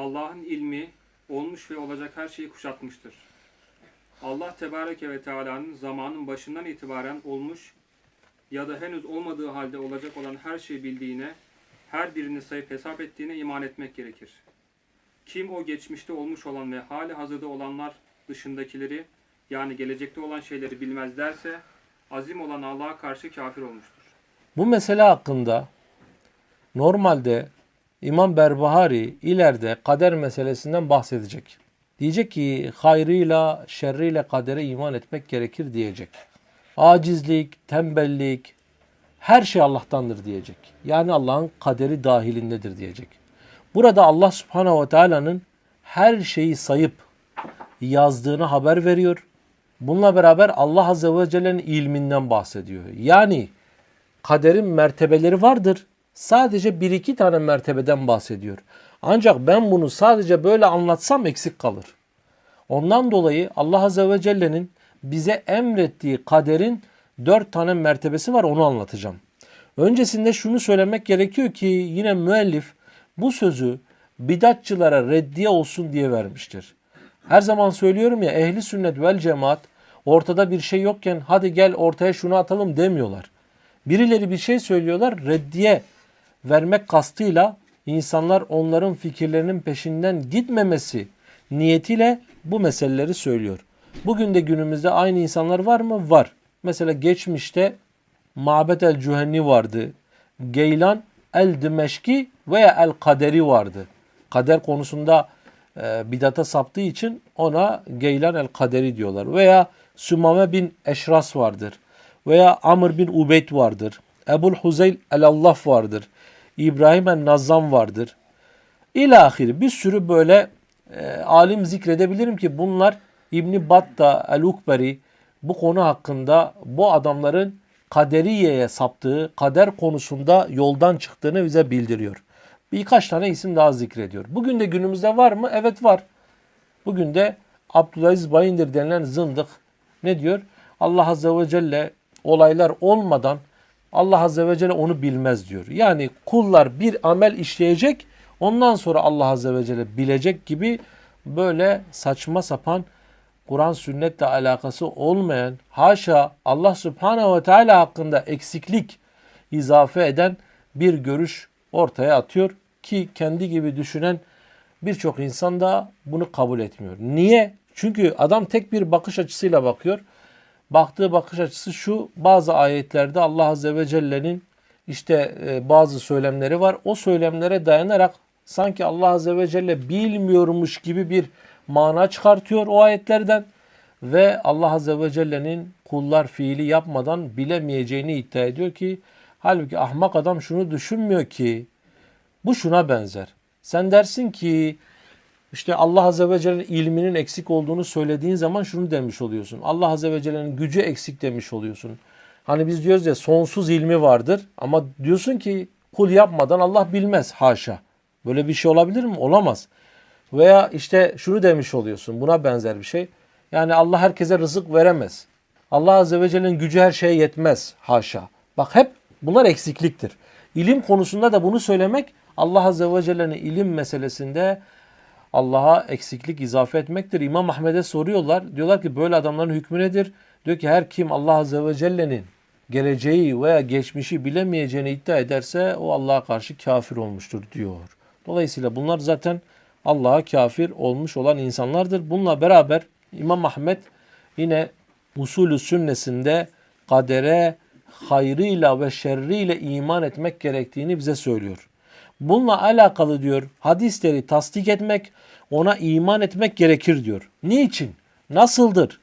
Allah'ın ilmi olmuş ve olacak her şeyi kuşatmıştır. Allah Tebareke ve Teala'nın zamanın başından itibaren olmuş ya da henüz olmadığı halde olacak olan her şeyi bildiğine, her birini sayıp hesap ettiğine iman etmek gerekir. Kim o geçmişte olmuş olan ve hali hazırda olanlar dışındakileri yani gelecekte olan şeyleri bilmez derse azim olan Allah'a karşı kafir olmuştur. Bu mesele hakkında normalde İmam Berbahari ileride kader meselesinden bahsedecek. Diyecek ki hayrıyla şerriyle kadere iman etmek gerekir diyecek. Acizlik, tembellik, her şey Allah'tandır diyecek. Yani Allah'ın kaderi dahilindedir diyecek. Burada Allah subhanehu ve teala'nın her şeyi sayıp yazdığını haber veriyor. Bununla beraber Allah azze ve celle'nin ilminden bahsediyor. Yani kaderin mertebeleri vardır. Sadece bir iki tane mertebeden bahsediyor. Ancak ben bunu sadece böyle anlatsam eksik kalır. Ondan dolayı Allah Azze ve Celle'nin bize emrettiği kaderin dört tane mertebesi var onu anlatacağım. Öncesinde şunu söylemek gerekiyor ki yine müellif bu sözü bidatçılara reddiye olsun diye vermiştir. Her zaman söylüyorum ya ehli sünnet vel cemaat ortada bir şey yokken hadi gel ortaya şunu atalım demiyorlar. Birileri bir şey söylüyorlar reddiye vermek kastıyla insanlar onların fikirlerinin peşinden gitmemesi niyetiyle bu meseleleri söylüyor. Bugün de günümüzde aynı insanlar var mı? Var. Mesela geçmişte Mabet el Cühenni vardı. Geylan el Dimeşki veya el Kaderi vardı. Kader konusunda e, bidata saptığı için ona Geylan el Kaderi diyorlar. Veya Sümame bin Eşras vardır. Veya Amr bin Ubeyd vardır. Ebul Huzeyl el Allah vardır. İbrahim el Nazzam vardır. İlahiri bir sürü böyle e, alim zikredebilirim ki bunlar İbni Batta, El-Ukberi bu konu hakkında bu adamların kaderiyeye saptığı, kader konusunda yoldan çıktığını bize bildiriyor. Birkaç tane isim daha zikrediyor. Bugün de günümüzde var mı? Evet var. Bugün de Abdülaziz Bayındır denilen zındık ne diyor? Allah Azze ve Celle olaylar olmadan Allah Azze ve Celle onu bilmez diyor. Yani kullar bir amel işleyecek ondan sonra Allah Azze ve Celle bilecek gibi böyle saçma sapan Kur'an sünnetle alakası olmayan haşa Allah Subhanahu ve Teala hakkında eksiklik izafe eden bir görüş ortaya atıyor ki kendi gibi düşünen birçok insan da bunu kabul etmiyor. Niye? Çünkü adam tek bir bakış açısıyla bakıyor. Baktığı bakış açısı şu bazı ayetlerde Allah Azze ve Celle'nin işte e, bazı söylemleri var. O söylemlere dayanarak sanki Allah Azze ve Celle bilmiyormuş gibi bir mana çıkartıyor o ayetlerden ve Allah Azze ve Celle'nin kullar fiili yapmadan bilemeyeceğini iddia ediyor ki halbuki ahmak adam şunu düşünmüyor ki bu şuna benzer. Sen dersin ki işte Allah Azze ve Celle'nin ilminin eksik olduğunu söylediğin zaman şunu demiş oluyorsun. Allah Azze ve Celle'nin gücü eksik demiş oluyorsun. Hani biz diyoruz ya sonsuz ilmi vardır ama diyorsun ki kul yapmadan Allah bilmez haşa. Böyle bir şey olabilir mi? Olamaz. Veya işte şunu demiş oluyorsun buna benzer bir şey. Yani Allah herkese rızık veremez. Allah Azze ve Celle'nin gücü her şeye yetmez haşa. Bak hep bunlar eksikliktir. İlim konusunda da bunu söylemek Allah Azze ve Celle'nin ilim meselesinde Allah'a eksiklik izafe etmektir. İmam Ahmed'e soruyorlar. Diyorlar ki böyle adamların hükmü nedir? Diyor ki her kim Allah Azze ve Celle'nin geleceği veya geçmişi bilemeyeceğini iddia ederse o Allah'a karşı kafir olmuştur diyor. Dolayısıyla bunlar zaten Allah'a kafir olmuş olan insanlardır. Bununla beraber İmam Ahmed yine usulü sünnesinde kadere hayrıyla ve şerriyle iman etmek gerektiğini bize söylüyor. Bununla alakalı diyor hadisleri tasdik etmek, ona iman etmek gerekir diyor. Niçin? Nasıldır?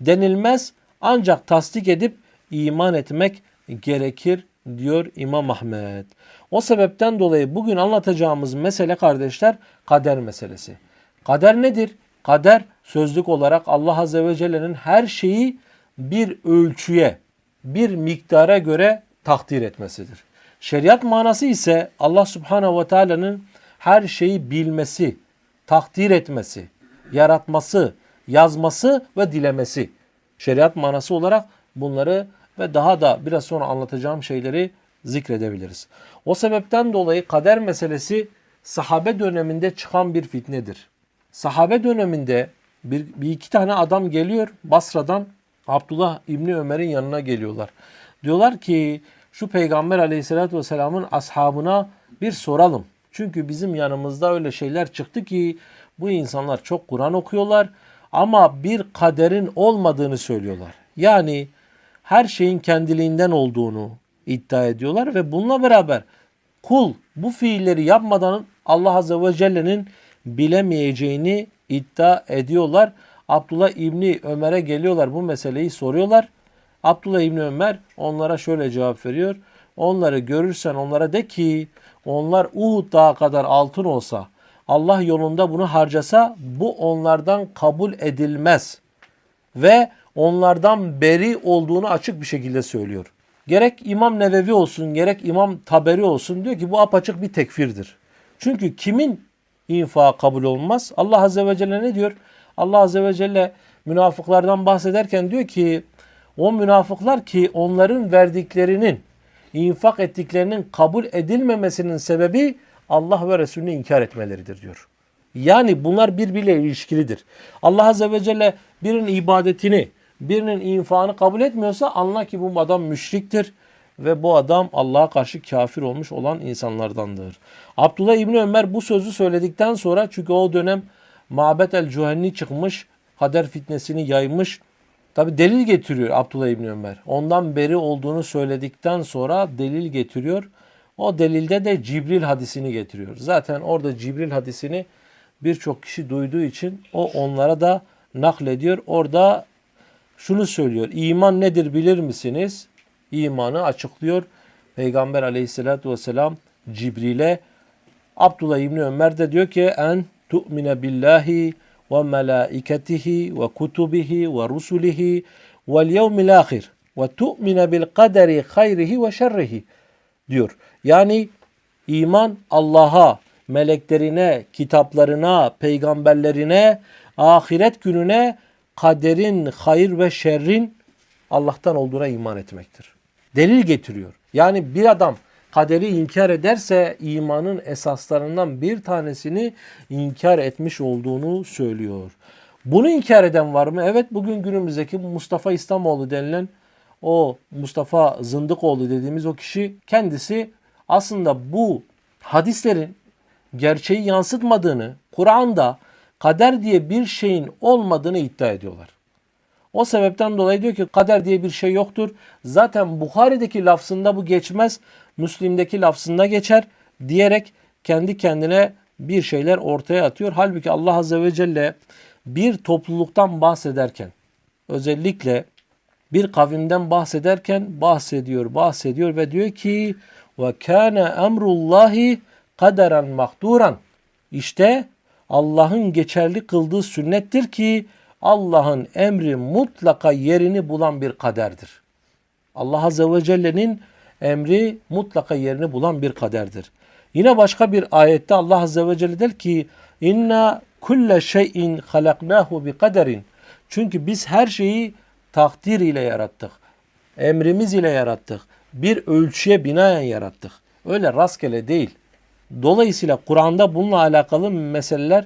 Denilmez ancak tasdik edip iman etmek gerekir diyor İmam Ahmed. O sebepten dolayı bugün anlatacağımız mesele kardeşler kader meselesi. Kader nedir? Kader sözlük olarak Allah Azze ve Celle'nin her şeyi bir ölçüye, bir miktara göre takdir etmesidir. Şeriat manası ise Allah Subhanahu ve Teala'nın her şeyi bilmesi, takdir etmesi, yaratması, yazması ve dilemesi. Şeriat manası olarak bunları ve daha da biraz sonra anlatacağım şeyleri zikredebiliriz. O sebepten dolayı kader meselesi sahabe döneminde çıkan bir fitnedir. Sahabe döneminde bir, bir iki tane adam geliyor Basra'dan Abdullah İbni Ömer'in yanına geliyorlar. Diyorlar ki şu Peygamber aleyhissalatü vesselamın ashabına bir soralım. Çünkü bizim yanımızda öyle şeyler çıktı ki bu insanlar çok Kur'an okuyorlar ama bir kaderin olmadığını söylüyorlar. Yani her şeyin kendiliğinden olduğunu iddia ediyorlar ve bununla beraber kul bu fiilleri yapmadan Allah Azze ve Celle'nin bilemeyeceğini iddia ediyorlar. Abdullah İbni Ömer'e geliyorlar bu meseleyi soruyorlar. Abdullah İbni Ömer onlara şöyle cevap veriyor. Onları görürsen onlara de ki onlar Uhud dağı kadar altın olsa Allah yolunda bunu harcasa bu onlardan kabul edilmez ve onlardan beri olduğunu açık bir şekilde söylüyor. Gerek İmam Nevevi olsun, gerek İmam Taberi olsun diyor ki bu apaçık bir tekfirdir. Çünkü kimin infa kabul olmaz? Allah Azze ve Celle ne diyor? Allah Azze ve Celle münafıklardan bahsederken diyor ki o münafıklar ki onların verdiklerinin, infak ettiklerinin kabul edilmemesinin sebebi Allah ve Resulünü inkar etmeleridir diyor. Yani bunlar birbiriyle ilişkilidir. Allah Azze ve Celle birinin ibadetini, birinin infakını kabul etmiyorsa anla ki bu adam müşriktir ve bu adam Allah'a karşı kafir olmuş olan insanlardandır. Abdullah İbni Ömer bu sözü söyledikten sonra çünkü o dönem Mabet el-Cühenni çıkmış, kader fitnesini yaymış. Tabi delil getiriyor Abdullah İbni Ömer. Ondan beri olduğunu söyledikten sonra delil getiriyor. O delilde de Cibril hadisini getiriyor. Zaten orada Cibril hadisini birçok kişi duyduğu için o onlara da naklediyor. Orada şunu söylüyor. İman nedir bilir misiniz? İmanı açıklıyor. Peygamber aleyhissalatü vesselam Cibril'e Abdullah İbni Ömer de diyor ki en tu'mine billahi ve melaiketihi ve kutubihi ve rusulihi vel yevmil ahir ve diyor. Yani iman Allah'a, meleklerine, kitaplarına, peygamberlerine, ahiret gününe, kaderin, hayır ve şerrin Allah'tan olduğuna iman etmektir. Delil getiriyor. Yani bir adam kaderi inkar ederse imanın esaslarından bir tanesini inkar etmiş olduğunu söylüyor. Bunu inkar eden var mı? Evet bugün günümüzdeki Mustafa İslamoğlu denilen o Mustafa Zındıkoğlu dediğimiz o kişi kendisi aslında bu hadislerin gerçeği yansıtmadığını, Kur'an'da kader diye bir şeyin olmadığını iddia ediyorlar. O sebepten dolayı diyor ki kader diye bir şey yoktur. Zaten Bukhari'deki lafzında bu geçmez. Müslim'deki lafzında geçer diyerek kendi kendine bir şeyler ortaya atıyor. Halbuki Allah Azze ve Celle bir topluluktan bahsederken özellikle bir kavimden bahsederken bahsediyor, bahsediyor ve diyor ki ve kana emrullahi kaderen makduran. İşte Allah'ın geçerli kıldığı sünnettir ki Allah'ın emri mutlaka yerini bulan bir kaderdir. Allah Azze ve Celle'nin emri mutlaka yerini bulan bir kaderdir. Yine başka bir ayette Allah Azze ve Celle der ki inna kulle şeyin halaknahu bi kaderin. Çünkü biz her şeyi takdir ile yarattık. Emrimiz ile yarattık. Bir ölçüye binaen yarattık. Öyle rastgele değil. Dolayısıyla Kur'an'da bununla alakalı meseleler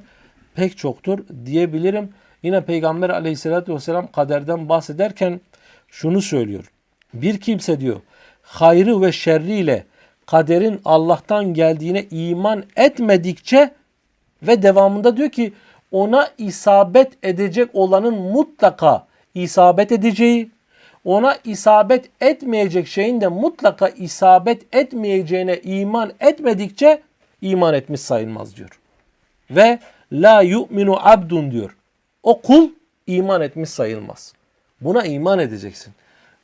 pek çoktur diyebilirim. Yine Peygamber aleyhissalatü vesselam kaderden bahsederken şunu söylüyor. Bir kimse diyor hayrı ve şerriyle kaderin Allah'tan geldiğine iman etmedikçe ve devamında diyor ki ona isabet edecek olanın mutlaka isabet edeceği, ona isabet etmeyecek şeyin de mutlaka isabet etmeyeceğine iman etmedikçe iman etmiş sayılmaz diyor. Ve la yu'minu abdun diyor. O kul iman etmiş sayılmaz. Buna iman edeceksin.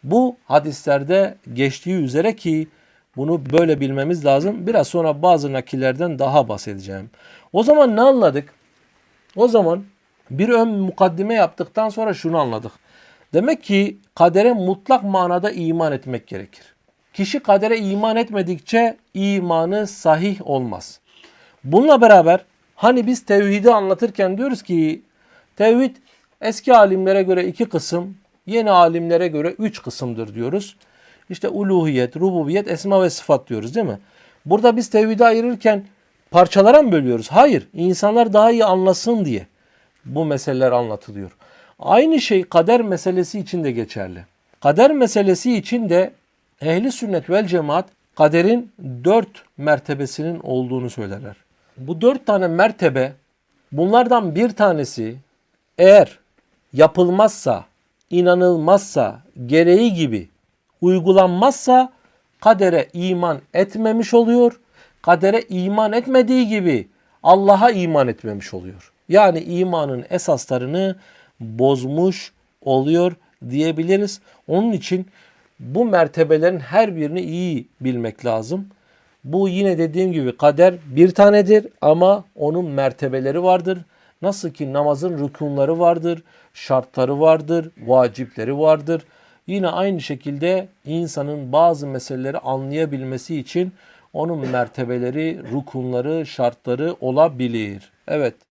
Bu hadislerde geçtiği üzere ki bunu böyle bilmemiz lazım. Biraz sonra bazı nakillerden daha bahsedeceğim. O zaman ne anladık? O zaman bir ön mukaddime yaptıktan sonra şunu anladık. Demek ki kadere mutlak manada iman etmek gerekir. Kişi kadere iman etmedikçe imanı sahih olmaz. Bununla beraber hani biz tevhidi anlatırken diyoruz ki tevhid eski alimlere göre iki kısım, yeni alimlere göre üç kısımdır diyoruz. İşte uluhiyet, rububiyet, esma ve sıfat diyoruz değil mi? Burada biz tevhidi ayırırken parçalara mı bölüyoruz? Hayır. İnsanlar daha iyi anlasın diye bu meseleler anlatılıyor. Aynı şey kader meselesi için de geçerli. Kader meselesi için de ehli sünnet vel cemaat kaderin dört mertebesinin olduğunu söylerler. Bu dört tane mertebe bunlardan bir tanesi eğer yapılmazsa, inanılmazsa, gereği gibi uygulanmazsa kadere iman etmemiş oluyor. Kadere iman etmediği gibi Allah'a iman etmemiş oluyor. Yani imanın esaslarını bozmuş oluyor diyebiliriz. Onun için bu mertebelerin her birini iyi bilmek lazım. Bu yine dediğim gibi kader bir tanedir ama onun mertebeleri vardır. Nasıl ki namazın rükunları vardır, şartları vardır, vacipleri vardır. Yine aynı şekilde insanın bazı meseleleri anlayabilmesi için onun mertebeleri, rukunları, şartları olabilir. Evet.